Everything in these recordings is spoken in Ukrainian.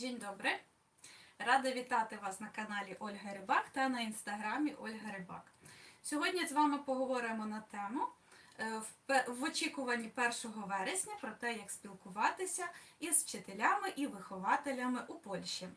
Dzień добре! Рада вітати вас на каналі Ольга Рибак та на інстаграмі Ольга Рибак. Сьогодні з вами поговоримо на тему е, в очікуванні 1 вересня про те, як спілкуватися із вчителями і вихователями у Польщі.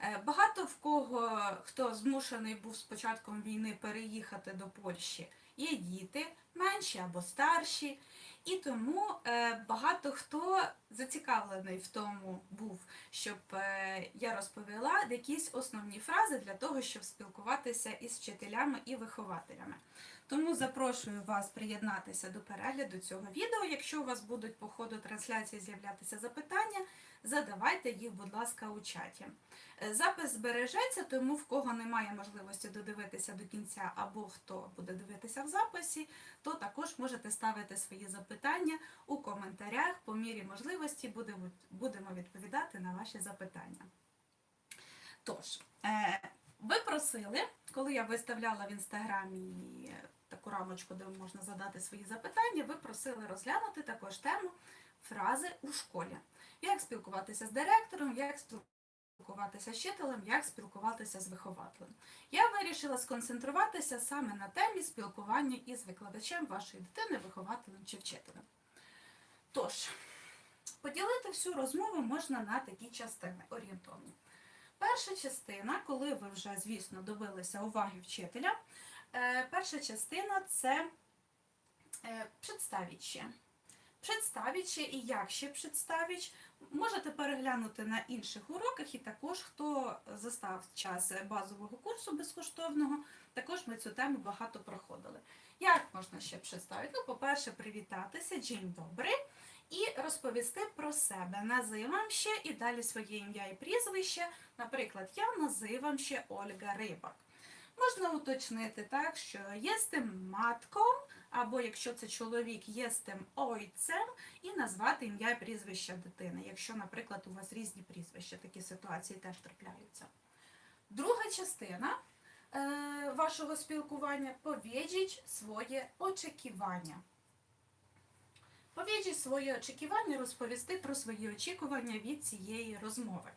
Е, Багато в кого, хто змушений був з початком війни переїхати до Польщі, є діти, менші або старші, і тому е, багато хто зацікавлений в тому був, щоб е, я розповіла якісь основні фрази для того, щоб спілкуватися із вчителями і вихователями. Тому запрошую вас приєднатися до перегляду цього відео. Якщо у вас будуть по ходу трансляції з'являтися запитання, задавайте їх, будь ласка, у чаті. Е, Запис збережеться, тому в кого немає можливості додивитися до кінця або хто буде дивитися в записі, то також можете ставити свої запитання у коментарях. По мірі можливості будемо, відповідати на ваші запитання. Тож, е, ви просили, коли я виставляла в інстаграмі таку рамочку, де можна задати свої запитання, ви просили розглянути також тему фрази у школі. Як спілкуватися з директором, як спілкуватися з вчителем, як спілкуватися з вихователем. Я вирішила сконцентруватися саме на темі спілкування із викладачем вашої дитини, вихователем чи вчителем. Тож, поділити всю розмову можна на такі частини орієнтовні. Перша частина, коли ви вже, звісно, добилися уваги вчителя, перша частина це е, представічі. Представічі і як ще представіч можете переглянути на інших уроках, і також хто застав час базового курсу безкоштовного, також ми цю тему багато проходили. Як можна ще представити? Ну, по-перше, привітатися, дзінь добрий, і розповісти про себе. Називам ще і далі своє ім'я і прізвище. Наприклад, я називам ще Ольга Рибак. Можна уточнити так, що єстем матком, або якщо це чоловік, єстем ойцем, і назвати ім'я і прізвище дитини, якщо, наприклад, у вас різні прізвища, такі ситуації теж трапляються. Друга частина е, вашого спілкування повідіть своє очікування. Повідіть своє очікування, розповісти про свої очікування від цієї розмови.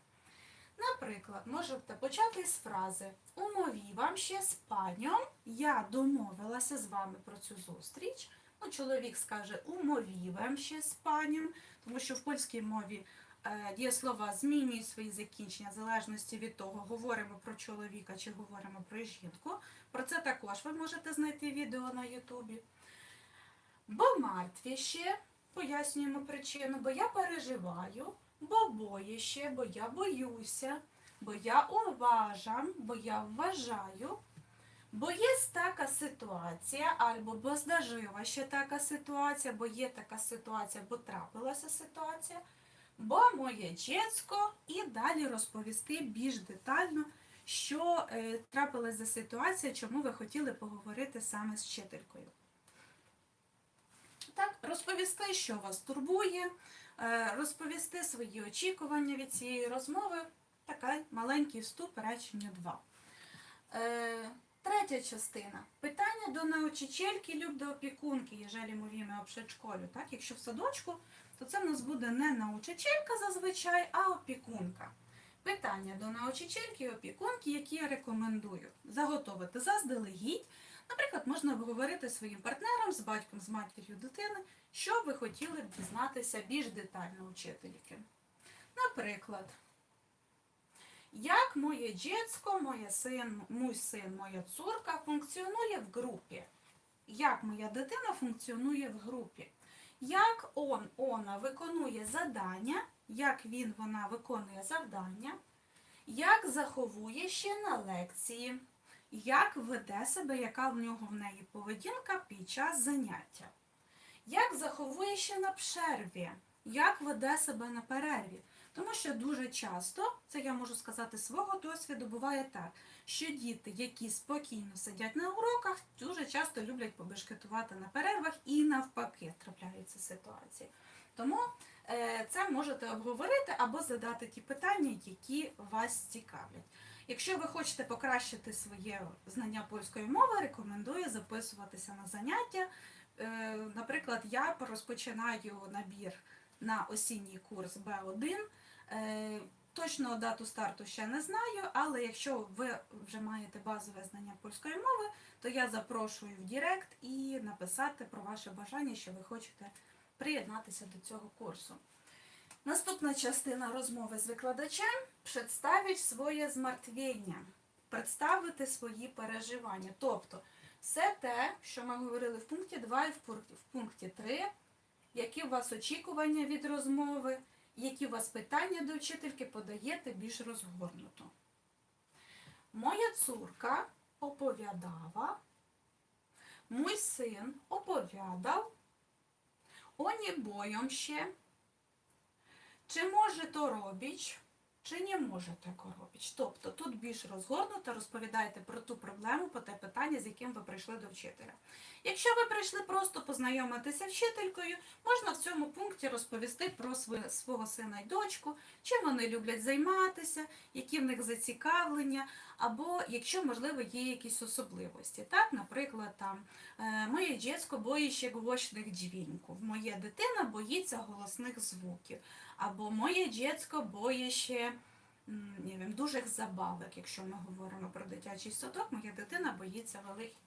Наприклад, можете почати з фрази Умовівам ще з паньом, я домовилася з вами про цю зустріч. Ну, чоловік скаже умовівам ще з панем, тому що в польській мові е, дієслова змінюють свої закінчення в залежності від того, говоримо про чоловіка чи говоримо про жінку. Про це також ви можете знайти відео на Ютубі. Бо мертві ще, пояснюємо причину, бо я переживаю, бо боїще, бо я боюся, бо я уважам, бо я вважаю, бо є така ситуація, або бо здажива ще така ситуація, бо є така ситуація, бо трапилася ситуація, бо моє дєцько, і далі розповісти більш детально, що е, трапилася за ситуація, чому ви хотіли поговорити саме з вчителькою. Так, розповісти, що вас турбує, е, розповісти свої очікування від цієї розмови. Такий маленький вступ речення 2. Е, Третя частина. Питання до научительки люб до опікунки, єжелі мовімо об предшколі. Так? Якщо в садочку, то це в нас буде не научителька зазвичай, а опікунка. Питання до научительки і опікунки, які я рекомендую заготовити заздалегідь. Наприклад, можна обговорити своїм партнером, з батьком, з матір'ю дитини, що ви хотіли б дізнатися більш детально у вчительки. Наприклад, як моє дітсько, моє син, мій син, моя цурка функціонує в групі? Як моя дитина функціонує в групі? Як он, вона виконує завдання, як він, вона виконує завдання, як заховує ще на лекції, як веде себе, яка в нього в неї поведінка під час заняття, як заховує ще на перерві, як веде себе на перерві. Тому що дуже часто, це я можу сказати свого досвіду, буває так, що діти, які спокійно сидять на уроках, дуже часто люблять побешкетувати на перервах і навпаки трапляються ситуації. Тому е, це можете обговорити або задати ті питання, які вас цікавлять. Якщо ви хочете покращити своє знання польської мови, рекомендую записуватися на заняття. Е, Наприклад, я розпочинаю набір на осінній курс Б1 е, Точно дату старту ще не знаю, але якщо ви вже маєте базове знання польської мови, то я запрошую в Директ і написати про ваше бажання, що ви хочете приєднатися до цього курсу. Наступна частина розмови з викладачем представить своє змартвіння, представити свої переживання. Тобто все те, що ми говорили в пункті 2 і в пункті 3, які у вас очікування від розмови, які у вас питання до вчительки? Подаєте більш розгорнуто. Моя цурка оповідала, мій син оповідав, оні ще, чи може то робіч, чи не може тако. Тобто тут більш розгорнуто розповідаєте про ту проблему, про те питання, з яким ви прийшли до вчителя. Якщо ви прийшли просто познайомитися вчителькою, можна в цьому пункті розповісти про свого сина і дочку, чим вони люблять займатися, які в них зацікавлення, або якщо, можливо, є якісь особливості. Так, наприклад, там е, моє дітсько боїще гучних дзвінків, моя дитина боїться голосних звуків, або моє дітсько боїще м, не wiem, дужих забавок, якщо ми говоримо про дитячий садок, моя дитина боїться великих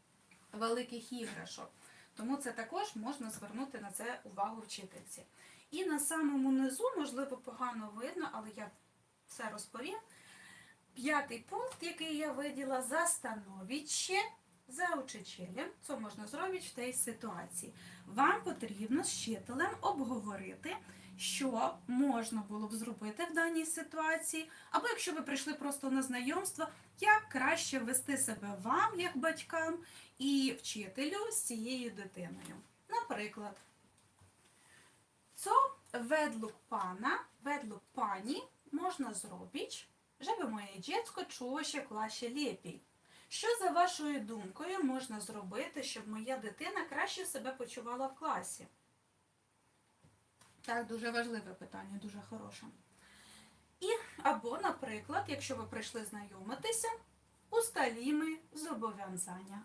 великих іграшок. Тому це також можна звернути на це увагу вчительці. І на самому низу, можливо, погано видно, але я все розповім. П'ятий пункт, який я виділа, застановіче за учителем. Це можна зробити в тій ситуації. Вам потрібно з вчителем обговорити, що можна було б зробити в даній ситуації, або якщо ви прийшли просто на знайомство, як краще вести себе вам, як батькам, і вчителю з цією дитиною. Наприклад, co według pana, według pani можна зробити, żeby моє dziecko czuło się w klasie? Що за вашою думкою можна зробити, щоб моя дитина краще себе почувала в класі? Так, дуже важливе питання, дуже хороше. І або, наприклад, якщо ви прийшли знайомитися, усталіми зобов'язання.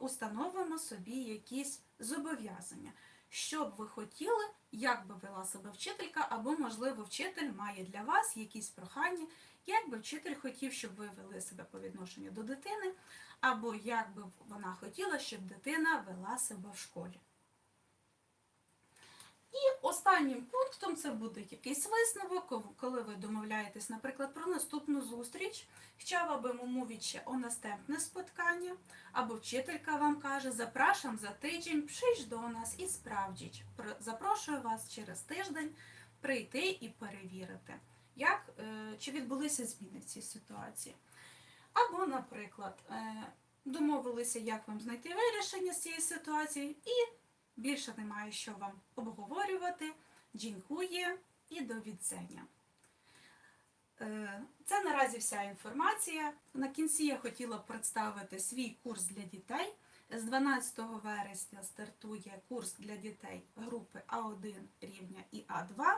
Установимо собі якісь зобов'язання. Що б ви хотіли, як би вела себе вчителька, або, можливо, вчитель має для вас якісь прохання, як би вчитель хотів, щоб ви вели себе по відношенню до дитини, або як би вона хотіла, щоб дитина вела себе в школі. І останнім пунктом це буде якийсь висновок, коли ви домовляєтесь, наприклад, про наступну зустріч. Chciałabym umówić się o następne spotkanie, або вчителька вам каже, запрошам за тиждень, przyjść до нас і справдіть. Запрошую вас через тиждень прийти і перевірити, як, е, чи відбулися зміни в цій ситуації. Або, наприклад, е, домовилися, як вам знайти вирішення з цієї ситуації, і більше немає що вам обговорювати. Дякую і до відзення. Е, Це наразі вся інформація. На кінці я хотіла представити свій курс для дітей. З 12 вересня стартує курс для дітей групи А1 рівня і А2.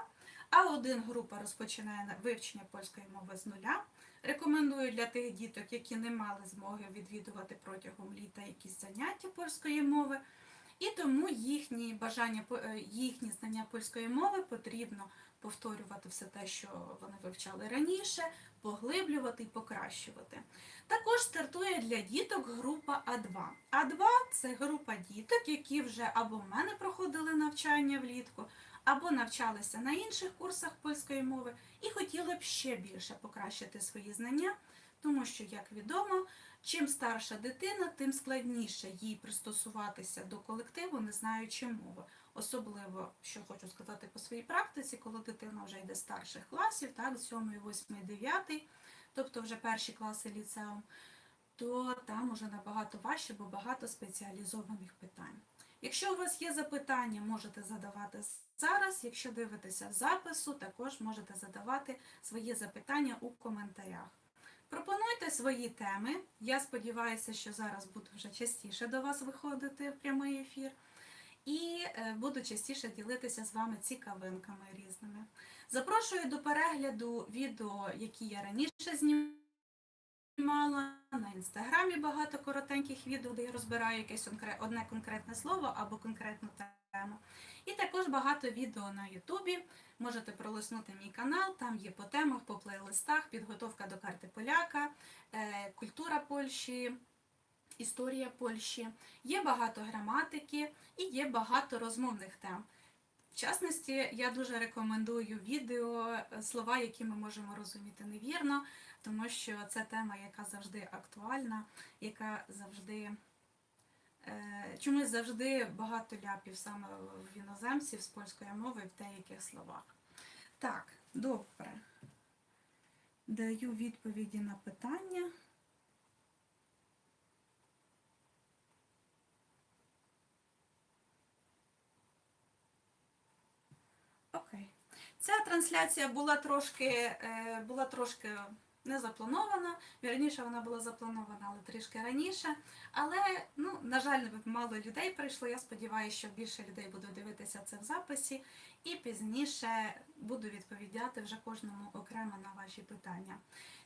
А1 група розпочинає вивчення польської мови з нуля. Рекомендую для тих діток, які не мали змоги відвідувати протягом літа якісь заняття польської мови. І тому їхні бажання, е, їхні знання польської мови потрібно повторювати все те, що вони вивчали раніше, поглиблювати і покращувати. Також стартує для діток група А2. А2 це група діток, які вже або в мене проходили навчання влітку, або навчалися на інших курсах польської мови і хотіли б ще більше покращити свої знання, тому що, як відомо, чим старша дитина, тим складніше їй пристосуватися до колективу, не знаючи мови. Особливо, що хочу сказати по своїй практиці, коли дитина вже йде старших класів, так, 7, 8, 9, тобто вже перші класи ліцеум, то там уже набагато важче, бо багато спеціалізованих питань. Якщо у вас є запитання, можете задавати зараз. Якщо дивитеся запису, також можете задавати свої запитання у коментарях. Пропонуйте свої теми. Я сподіваюся, що зараз буду вже частіше до вас виходити в прямий ефір. І е, буду частіше ділитися з вами цікавинками різними. Запрошую до перегляду відео, які я раніше знімала. Мало, на інстаграмі багато коротеньких відео, де я розбираю якесь одне конкретне слово або конкретну тему. І також багато відео на Ютубі. Можете пролиснути мій канал, там є по темах, по плейлистах, підготовка до карти поляка, е, культура Польщі, історія Польщі. Є багато граматики і є багато розмовних тем. В частності, я дуже рекомендую відео е, слова, які ми можемо розуміти невірно, тому що це тема, яка завжди актуальна, яка завжди е, чомусь завжди багато ляпів саме в іноземців з польської мови в деяких словах. Так, добре. Даю відповіді на питання. Окей. Ця трансляція була трошки, е, була трошки не запланована. Вірніше, вона була запланована, але трішки раніше. Але, ну, на жаль, мало людей прийшло. Я сподіваюся, що більше людей буде дивитися це в записі. І пізніше буду відповідати вже кожному окремо на ваші питання.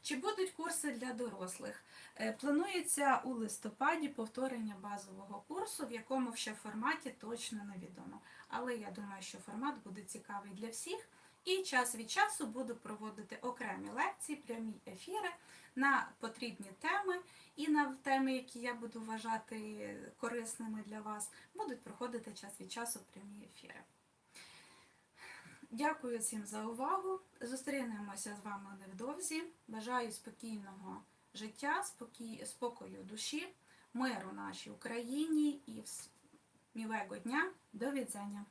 Чи будуть курси для дорослих? Е, Планується у листопаді повторення базового курсу, в якому ще форматі точно невідомо. Але я думаю, що формат буде цікавий для всіх. І час від часу буду проводити окремі лекції, прямі ефіри на потрібні теми і на теми, які я буду вважати корисними для вас, будуть проходити час від часу прямі ефіри. Дякую всім за увагу. Зустрінемося з вами невдовзі. Бажаю спокійного життя, спокою душі, миру нашій Україні і мілого дня. До відзення.